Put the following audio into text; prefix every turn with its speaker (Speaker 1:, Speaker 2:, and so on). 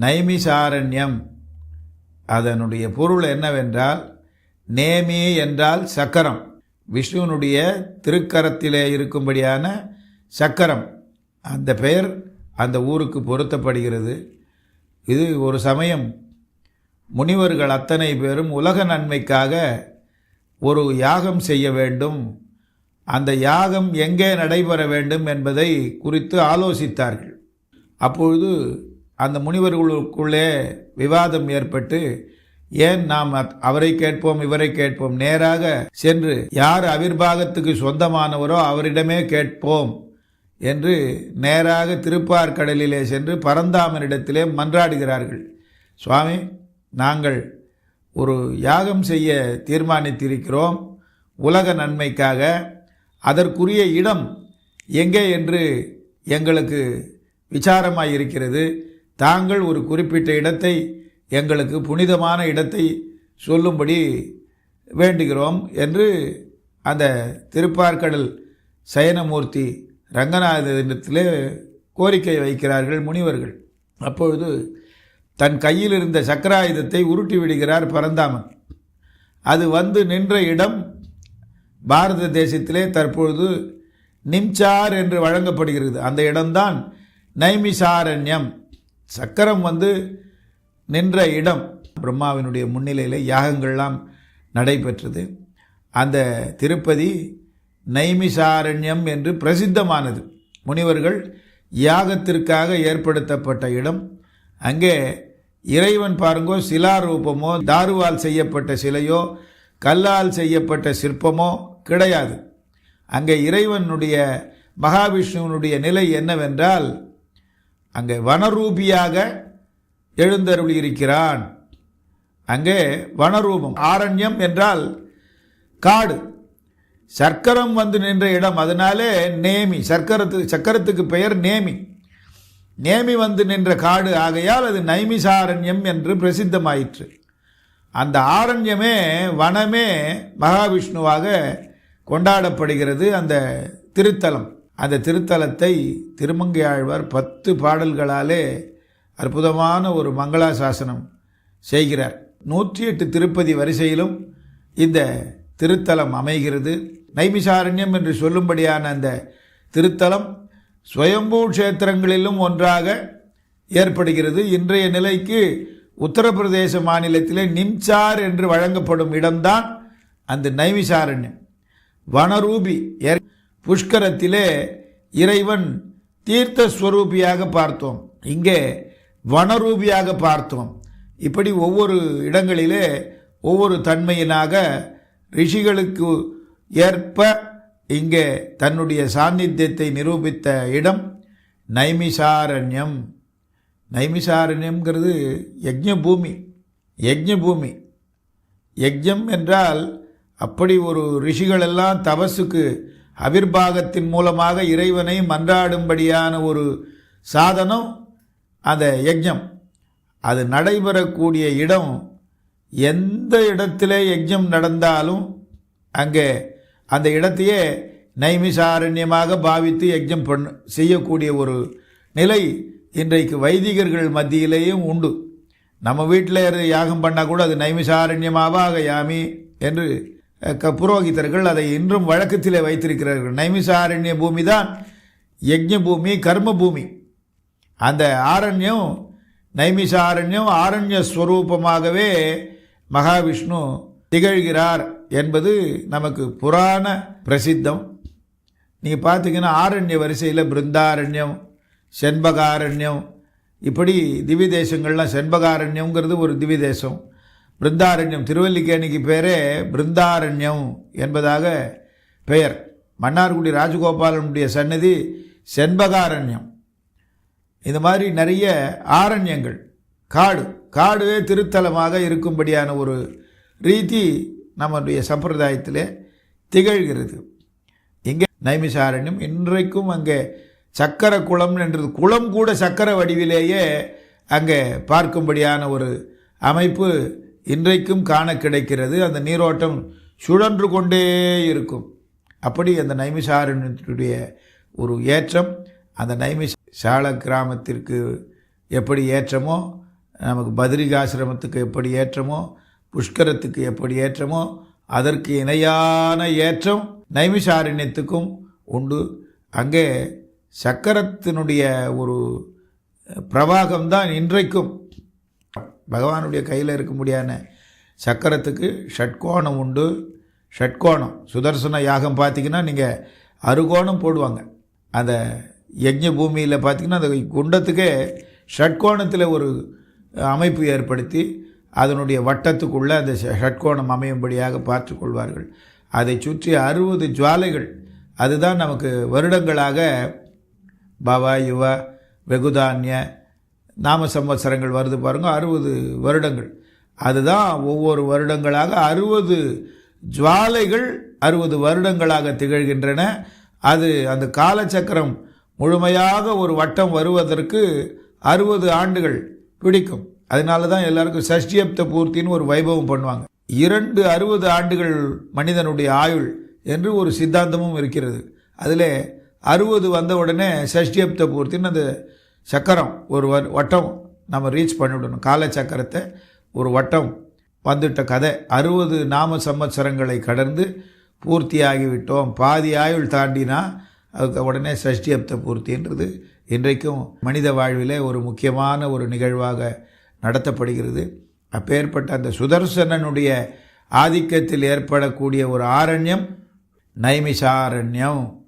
Speaker 1: நைமிசாரண்யம். அதனுடைய பொருள் என்னவென்றால் நேமி என்றால் சக்கரம். விஷ்ணுவனுடைய திருக்கரத்திலே இருக்கும்படியான சக்கரம். அந்த பெயர் அந்த ஊருக்கு பொருத்தப்படுகிறது. இது ஒரு சமயம் முனிவர்கள் அத்தனை பேரும் உலக நன்மைக்காக ஒரு யாகம் செய்ய வேண்டும். அந்த யாகம் எங்கே நடைபெற வேண்டும் என்பதை குறித்து ஆலோசித்தார்கள். அப்பொழுது அந்த முனிவர்களுக்குள்ளே விவாதம் ஏற்பட்டு ஏன் நாம் அவரை கேட்போம் இவரை கேட்போம் நேராக சென்று யார் அவிர்வாகத்துக்கு சொந்தமானவரோ அவரிடமே கேட்போம் என்று நேராக திருப்பார்கடலிலே சென்று பரந்தாமனிடத்திலே மன்றாடுகிறார்கள். சுவாமி நாங்கள் ஒரு யாகம் செய்ய தீர்மானித்திருக்கிறோம். உலக நன்மைக்காக அதற்குரிய இடம் எங்கே என்று எங்களுக்கு விசாரமாய் இருக்கிறது தாங்கள் ஒரு குறிப்பிட்ட இடத்தை எங்களுக்கு புனிதமான இடத்தை சொல்லும்படி வேண்டுகிறோம் என்று அந்த திருப்பார்கடல் சயனமூர்த்தி ரங்கநாதனிடத்திலே கோரிக்கை வைக்கிறார்கள் முனிவர்கள். அப்பொழுது தன் கையில் இருந்த சக்கராயுதத்தை உருட்டி விடுகிறார் பரந்தாமன். அது வந்து நின்ற இடம் பாரத தேசத்திலே தற்பொழுது நிம்சார் என்று வழங்கப்படுகிறது. அந்த இடம்தான் நைமிசாரண்யம். சக்கரம் வந்து நின்ற இடம். பிரம்மாவினுடைய முன்னிலையில் யாகங்கள்லாம் நடைபெற்றது. அந்த திருப்பதி நைமிசாரண்யம் என்று பிரசித்தமானது. முனிவர்கள் யாகத்திற்காக ஏற்படுத்தப்பட்ட இடம். அங்கே இறைவன் பாருங்கோ சிலா ரூபமோ தாருவால் செய்யப்பட்ட சிலையோ கல்லால் செய்யப்பட்ட சிற்பமோ கிடையாது. அங்கே இறைவனுடைய மகாவிஷ்ணுவனுடைய நிலை என்னவென்றால் அங்கே வனரூபியாக எழுந்தருளியிருக்கிறான். அங்கே வனரூபம் ஆரண்யம் என்றால் காடு. சர்க்கரம் வந்து நின்ற இடம் அதனாலே நேமி. சர்க்கரத்து சக்கரத்துக்கு பெயர் நேமி. நேமி வந்து நின்ற காடு ஆகையால் அது நைமிசாரண்யம் என்று பிரசித்தமாயிற்று. அந்த ஆரண்யமே வனமே மகாவிஷ்ணுவாக கொண்டாடப்படுகிறது அந்த திருத்தலம். அந்த திருத்தலத்தை திருமங்கையாழ்வார் பத்து பாடல்களாலே அற்புதமான ஒரு மங்களாசாசனம் செய்கிறார். நூற்றி எட்டு திருப்பதி வரிசையிலும் இந்த திருத்தலம் அமைகிறது. நைமிசாரண்யம் என்று சொல்லும்படியான அந்த திருத்தலம் சுயம்பூ க்ஷேத்திரங்களிலும் ஒன்றாக ஏற்படுகிறது. இன்றைய நிலைக்கு உத்தரப்பிரதேச மாநிலத்திலே நிம்சார் என்று வழங்கப்படும் இடம்தான் அந்த நைமிசாரண்யம். வனரூபி புஷ்கரத்திலே இறைவன் தீர்த்த ஸ்வரூபியாக பார்த்தோம். இங்கே வனரூபியாக பார்த்தோம். இப்படி ஒவ்வொரு இடங்களிலே ஒவ்வொரு தன்மையினாக ரிஷிகளுக்கு ஏற்ப இங்கே தன்னுடைய சாநித்தியத்தை நிரூபித்த இடம் நைமிசாரண்யம். நைமிசாரண்யம்ங்கிறது யஜ்ஞ பூமி யஜ்ஞ பூமி யஜ்ஞம் என்றால் அப்படி ஒரு ரிஷிகளெல்லாம் தபசுக்கு அவிர்பாகத்தின் மூலமாக இறைவனை மன்றாடும்படியான ஒரு சாதனம் அந்த யஜ்ஞம் அது நடைபெறக்கூடிய இடம் எந்த இடத்திலே யஜ்ஞம் நடந்தாலும் அங்கே அந்த இடத்தையே நைமிசாரண்யமாக பாவித்து யஜ்ஞம் பண்ண செய்யக்கூடிய ஒரு நிலை இன்றைக்கு வைதிகர்கள் மத்தியிலேயும் உண்டு. நம்ம வீட்டில் யாகம் பண்ணால் கூட அது நைமிசாரண்யமாவாக யாமி என்று புரோகிதர்கள் அதை இன்றும் வழக்கத்திலே வைத்திருக்கிறார்கள். நைமிசாரண்ய பூமி தான் யஜ்ய பூமி கர்ம பூமி. அந்த ஆரண்யம் நைமிசாரண்யம் ஆரண்ய ஸ்வரூபமாகவே மகாவிஷ்ணு திகழ்கிறார் என்பது நமக்கு புராண பிரசித்தம். நீங்கள் பார்த்தீங்கன்னா ஆரண்ய வரிசையில் பிருந்தாரண்யம் செண்பகாரண்யம் இப்படி திவிதேசங்கள்லாம் தேசங்கள்லாம் ஒரு திவிதேசம் தேசம் பிருந்தாரண்யம். திருவல்லிக்கேணிக்கு பேரே பிருந்தாரண்யம் என்பதாக பெயர். மன்னார்குடி ராஜகோபாலனுடைய சன்னதி செண்பகாரண்யம். இந்த மாதிரி நிறைய ஆரண்யங்கள். காடு. காடுவே திருத்தலமாக இருக்கும்படியான ஒரு ரீதி நம்முடைய சம்பிரதாயத்தில் திகழ்கிறது. இங்கே நைமிசாரண்யம் இன்றைக்கும் அங்கே சக்கர குளம் என்றது. குளம் கூட சக்கர வடிவிலேயே அங்கே பார்க்கும்படியான ஒரு அமைப்பு இன்றைக்கும் காண கிடைக்கிறது. அந்த நீரோட்டம் சுழன்று கொண்டே இருக்கும். அப்படி அந்த நைமிசாரண்யத்துடைய ஒரு ஏற்றம் அந்த நைமிஷ சால கிராமத்திற்கு எப்படி ஏற்றமோ நமக்கு பத்ரிகாசிரமத்துக்கு எப்படி ஏற்றமோ புஷ்கரத்துக்கு எப்படி ஏற்றமோ அதற்கு இணையான ஏற்றம் நைமிசாரண்யத்துக்கும் உண்டு. அங்கே சக்கரத்தினுடைய ஒரு பிரவாகம்தான் இன்றைக்கும். பகவானுடைய கையில் இருக்க முடியான சக்கரத்துக்கு ஷட்கோணம் உண்டு. ஷட்கோணம் சுதர்சன யாகம் பார்த்தீங்கன்னா நீங்கள் அறுகோணம் போடுவாங்க. அந்த யஜ்ஞ பூமியில் பார்த்தீங்கன்னா அந்த குண்டத்துக்கே ஷட்கோணத்தில் ஒரு அமைப்பு ஏற்படுத்தி அதனுடைய வட்டத்துக்குள்ளே அந்த ஷ- ஷட்கோணம் அமையும்படியாக பார்த்து கொள்வார்கள். அதை சுற்றி அறுபது ஜுவாலைகள். அதுதான் நமக்கு வருடங்களாக பவ யுவ வெகுதான்ய நாம சம்வத்சரங்கள் வருது பாருங்க அறுபது வருடங்கள். அதுதான் ஒவ்வொரு வருடங்களாக அறுபது ஜுவாலைகள் அறுபது வருடங்களாக திகழ்கின்றன. அது அந்த காலச்சக்கரம் முழுமையாக ஒரு வட்டம் வருவதற்கு அறுபது ஆண்டுகள் பிடிக்கும். அதனால தான் எல்லாருக்கும் சஷ்டியப்த பூர்த்தின்னு ஒரு வைபவம் பண்ணுவாங்க. இரண்டு அறுபது ஆண்டுகள் மனிதனுடைய ஆயுள் என்று ஒரு சித்தாந்தமும் இருக்கிறது. அதில் அறுபது வந்த உடனே சஷ்டியப்த பூர்த்தின்னு அந்த சக்கரம் ஒரு வட்டம் நம்ம ரீச் பண்ணிவிடணும். கால சக்கரத்தை ஒரு வட்டம் வந்துட்ட கதை. அறுபது நாம சம்வத்சரங்களை கடந்து பூர்த்தியாகிவிட்டோம். பாதி ஆயுள் தாண்டினா அதுக்கு உடனே சஷ்டி அப்த பூர்த்தின்றது. இன்றைக்கும் மனித வாழ்விலே ஒரு முக்கியமான ஒரு நிகழ்வாக நடத்தப்படுகிறது. அப்பேற்பட்ட அந்த சுதர்சனனுடைய ஆதிக்கத்தில் ஏற்படக்கூடிய ஒரு ஆரண்யம் நைமிஷாரண்யம்.